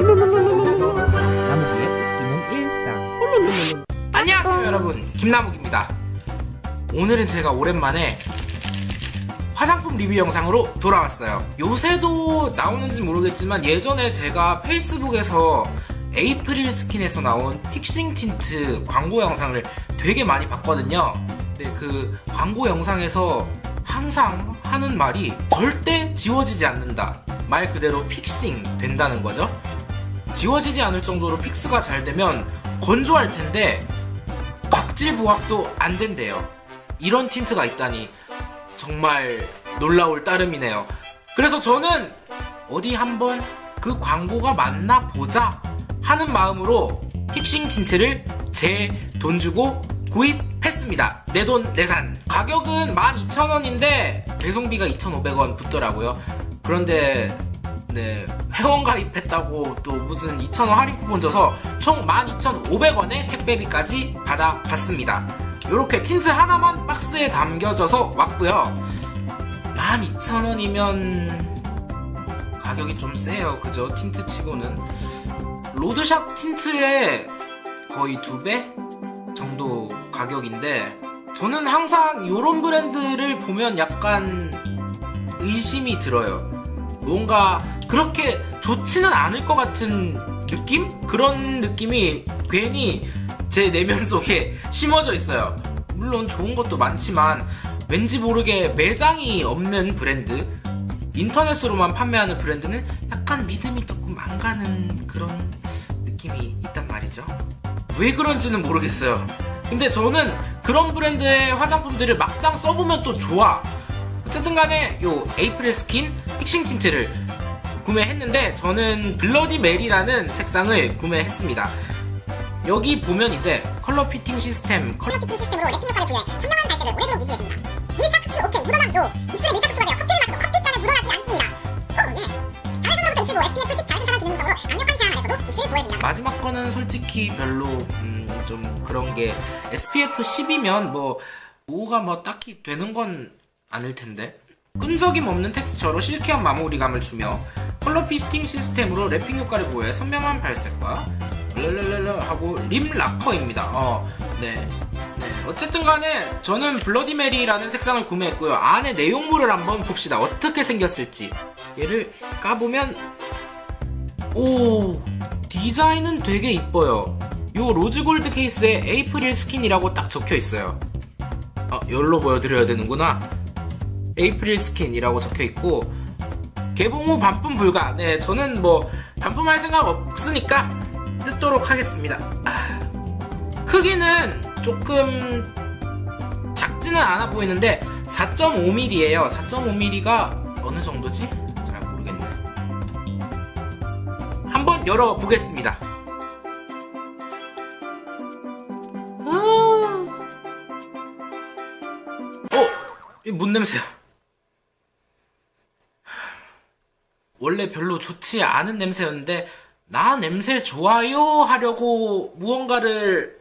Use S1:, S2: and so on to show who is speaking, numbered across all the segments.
S1: 나무기의 웃기는 일상
S2: 안녕하세요 여러분. 김나묵입니다. 오늘은 제가 오랜만에 화장품 리뷰 영상으로 돌아왔어요. 요새도 나오는지 모르겠지만 예전에 제가 페이스북에서 에이프릴 스킨에서 나온 픽싱 틴트 광고 영상을 되게 많이 봤거든요. 근데 그 광고 영상에서 항상 하는 말이 절대 지워지지 않는다. 말 그대로 픽싱 된다는 거죠 지워지지 않을 정도로 픽스가 잘 되면 건조할 텐데 각질 부각도 안 된대요. 이런 틴트가 있다니 정말 놀라울 따름이네요. 그래서 저는 어디 한번 그 광고가 맞나 보자 하는 마음으로 픽싱 틴트를 제 돈 주고 구입했습니다. 내 돈 내산. 가격은 12,000원인데 배송비가 2,500원 붙더라고요. 그런데 네, 회원 가입했다고 또 무슨 2,000원 할인 쿠폰 줘서 총 12,500원의 택배비까지 받아봤습니다. 이렇게 틴트 하나만 박스에 담겨져서 왔고요. 12,000원이면 가격이 좀 세요. 그죠? 틴트 치고는. 로드샵 틴트의 거의 두 배 정도 가격인데 저는 항상 이런 브랜드를 보면 약간 의심이 들어요. 뭔가 그렇게 좋지는 않을 것 같은 느낌? 그런 느낌이 괜히 제 내면 속에 심어져 있어요. 물론 좋은 것도 많지만 왠지 모르게 매장이 없는 브랜드, 인터넷으로만 판매하는 브랜드는 약간 믿음이 조금 안 가는 그런 느낌이 있단 말이죠. 왜 그런지는 모르겠어요. 근데 저는 그런 브랜드의 화장품들을 막상 써보면 또 좋아. 어쨌든 간에 요 에이프릴 스킨 픽싱 틴트를 구매했는데 저는 블러디 메리라는 색상을 구매했습니다. 여기 보면 이제 컬러 피팅 시스템, 컬러
S3: 피팅 시스템으로 랩핑 효과를 부여해 선명한 발색을 오래도록 유지해줍니다. 밀착 흡수 오케이 묻어남도 입술에 밀착 흡수가 되어 커피를 마셔도 커피 잔에 묻어나지 않습니다. 오 예. 자외선으로부터 입술로 SPF 10 자외선 차단 기능성으로 강력한 태양 아래서도 입술을 보호해준다.
S2: 마지막 거는 솔직히 별로 음, 좀 그런 게 SPF 10이면 뭐 뭐가 뭐 딱히 되는 건 아닐 텐데 끈적임 없는 텍스처로 실키한 마무리감을 주며 컬러 피팅 시스템으로 랩핑 효과를 보여 선명한 발색과 랄랄랄라 하고 립 락커입니다. 어, 네. 네. 어쨌든 간에 저는 블러디 메리라는 색상을 구매했고요. 안에 내용물을 한번 봅시다. 어떻게 생겼을지. 얘를 까보면 오 디자인은 되게 이뻐요. 요 로즈골드 케이스에 에이프릴 스킨이라고 딱 적혀 있어요. 아, 열로 보여드려야 되는구나. 에이프릴 스킨이라고 적혀 있고 개봉 후 반품 불가. 네, 저는 뭐 반품할 생각 없으니까 뜯도록 하겠습니다. 아, 크기는 조금 작지는 않아 보이는데 4.5mm예요. 4.5mm가 어느 정도지? 잘 모르겠네. 한번 열어 보겠습니다. 음. 어? 이뭔 냄새야? 원래 별로 좋지 않은 냄새였는데 나 냄새 좋아요 하려고 무언가를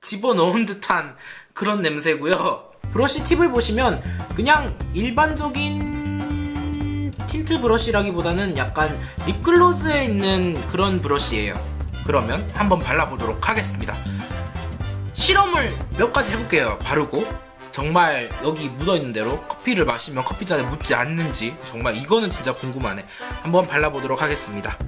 S2: 집어넣은 듯한 그런 냄새고요. 브러쉬 팁을 보시면 그냥 일반적인 틴트 브러쉬라기보다는 약간 립글로즈에 있는 그런 브러쉬예요. 그러면 한번 발라보도록 하겠습니다. 실험을 몇 가지 해볼게요. 바르고 정말 여기 묻어있는 대로 커피를 마시면 커피잔에 묻지 않는지 정말 이거는 진짜 궁금하네. 한번 발라보도록 하겠습니다.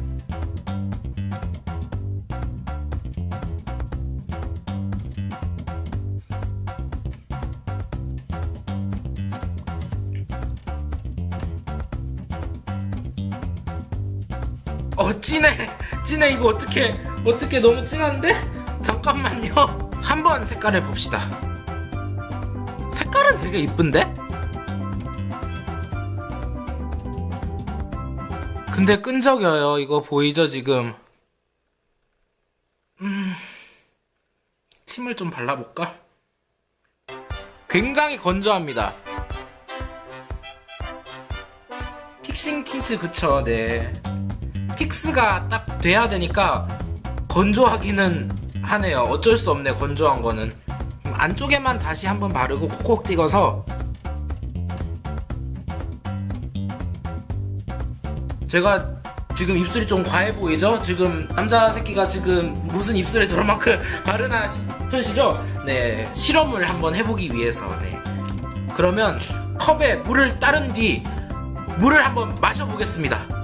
S2: 어 진해 진해 이거 어떻게 어떻게 너무 진한데 잠깐만요 한번 색깔을 봅시다 색깔은 되게 이쁜데? 근데 끈적여요 이거 보이죠 지금? 음 침을 좀 발라볼까? 굉장히 건조합니다. 픽싱 틴트 그쵸? 네. 픽스가 딱 돼야 되니까 건조하기는 하네요. 어쩔 수 없네 건조한 거는. 안쪽에만 다시 한번 바르고 콕콕 찍어서 제가 지금 입술이 좀 과해 보이죠? 지금 남자 새끼가 지금 무슨 입술에 저만큼 바르나 싶으시죠? 네, 실험을 한번 해보기 위해서. 네. 그러면 컵에 물을 따른 뒤 물을 한번 마셔보겠습니다.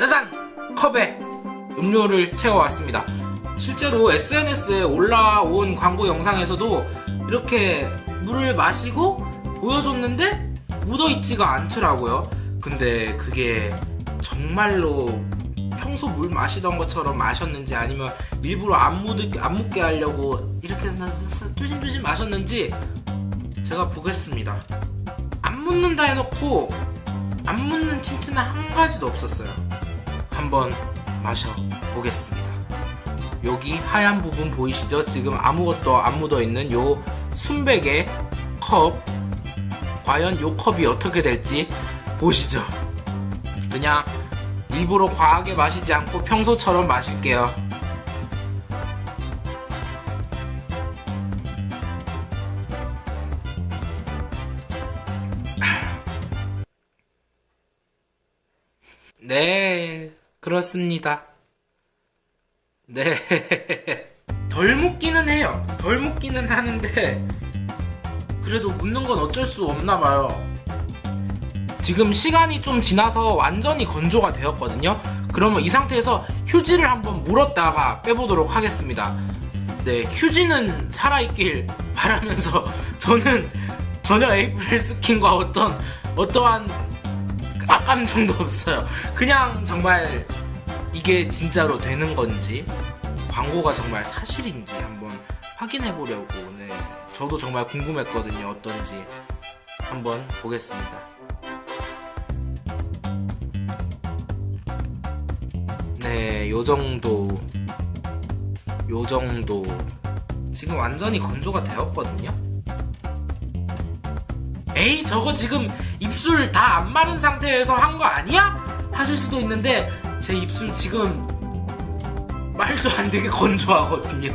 S2: 짜잔! 컵에 음료를 채워왔습니다. 실제로 SNS에 올라온 광고 영상에서도 이렇게 물을 마시고 보여줬는데 묻어있지가 않더라고요. 근데 그게 정말로 평소 물 마시던 것처럼 마셨는지 아니면 일부러 안, 묻게, 안 묻게 하려고 이렇게 조심조심 마셨는지 제가 보겠습니다. 안 묻는다 해놓고 안 묻는 틴트는 한 가지도 없었어요. 한번 마셔보겠습니다. 여기 하얀 부분 보이시죠? 지금 아무것도 안 묻어 있는 요 순백의 컵. 과연 요 컵이 어떻게 될지 보시죠. 그냥 일부러 과하게 마시지 않고 평소처럼 마실게요. 네, 그렇습니다. 네. 덜 묻기는 해요. 덜 묻기는 하는데, 그래도 묻는 건 어쩔 수 없나 봐요. 지금 시간이 좀 지나서 완전히 건조가 되었거든요. 그러면 이 상태에서 휴지를 한번 물었다가 빼보도록 하겠습니다. 네, 휴지는 살아있길 바라면서 저는 전혀 에이프릴 스킨과 어떤, 어떠한 악감 정도 없어요. 그냥 정말 이게 진짜로 되는 건지 광고가 정말 사실인지 한번 확인해 보려고 네. 저도 정말 궁금했거든요. 어떤지 한번 보겠습니다. 네, 요 정도 요 정도 지금 완전히 건조가 되었거든요. 에이 저거 지금 입술 다 안 마른 상태에서 한 거 아니야? 하실 수도 있는데 제 입술 지금 말도 안 되게 건조하거든요.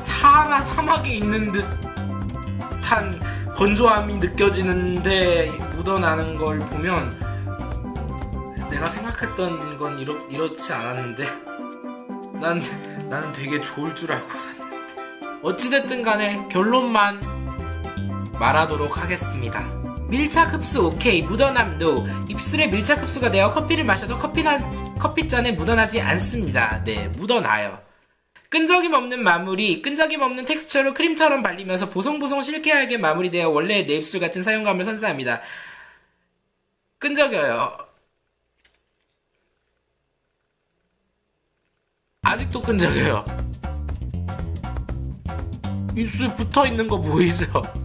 S2: 사하라 사막에 있는 듯한 건조함이 느껴지는데 묻어나는 걸 보면 내가 생각했던 건 이렇, 이렇지 않았는데 난 나는 되게 좋을 줄 알고 샀는데 어찌됐든 간에 결론만 말하도록 하겠습니다. 밀착 흡수 오케이 묻어남 노 입술에 밀착 흡수가 되어 커피를 마셔도 커피나, 커피잔에 묻어나지 않습니다. 네 묻어나요. 끈적임 없는 마무리, 끈적임 없는 텍스처로 크림처럼 발리면서 보송보송 실키하게 마무리되어 원래의 내 입술 같은 사용감을 선사합니다. 끈적여요. 아직도 끈적여요. 입술 붙어 있는 거 보이죠?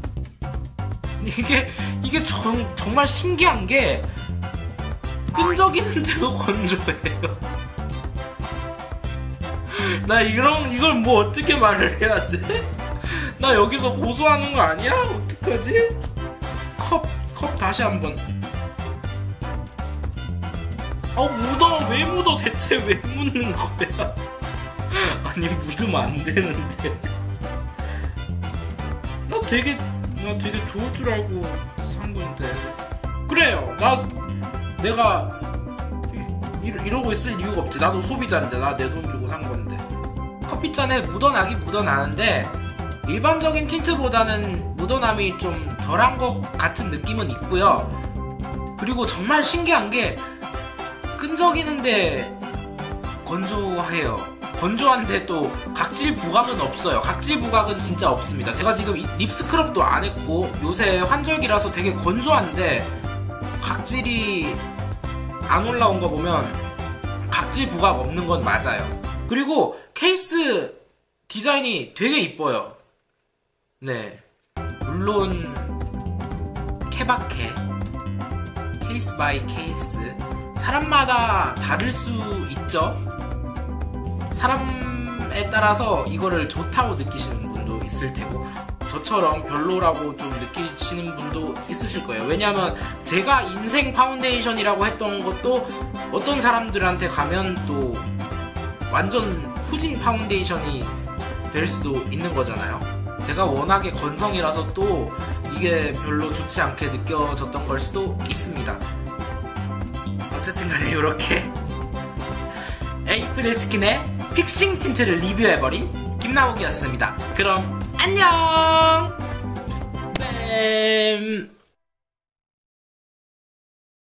S2: 이게 이게 정, 정말 신기한 게 끈적이는데도 건조해요. 나 이런 이걸 뭐 어떻게 말을 해야 돼? 나 여기서 고소하는 거 아니야? 어떡하지? 컵, 컵 다시 한번. 어 묻어 왜 묻어 대체 왜 묻는 거야? 아니 묻으면 안 되는데. 나 되게 나 되게 좋을 줄 알고 산 건데. 그래요. 나 내가 이, 이- 이러고 있을 이유가 없지. 나도 소비자인데 나 내 돈 주고 산 건데. 커피잔에 묻어나기 묻어나는데 일반적인 틴트보다는 묻어남이 좀 덜한 것 같은 느낌은 있고요. 그리고 정말 신기한 게 끈적이는데 건조해요. 건조한데 또 각질 부각은 없어요. 각질 부각은 진짜 없습니다. 제가 지금 이- 립 스크럽도 안 했고 요새 환절기라서 되게 건조한데 각질이 안 올라온 거 보면 각질 부각 없는 건 맞아요. 그리고 케이스 디자인이 되게 이뻐요. 네. 물론 케바케 케이스 바이 케이스 사람마다 다를 수 있죠. 사람에 따라서 이거를 좋다고 느끼시는 분도 있을 테고 저처럼 별로라고 좀 느끼시는 분도 있으실 거예요. 왜냐하면 제가 인생 파운데이션이라고 했던 것도 어떤 사람들한테 가면 또 완전 후진 파운데이션이 될 수도 있는 거잖아요. 제가 워낙에 건성이라서 또 이게 별로 좋지 않게 느껴졌던 걸 수도 있습니다. 어쨌든 간에 이렇게 에이프릴 스킨의 픽싱 틴트를 리뷰해버린 김나옥이었습니다. 그럼 안녕! 뱀!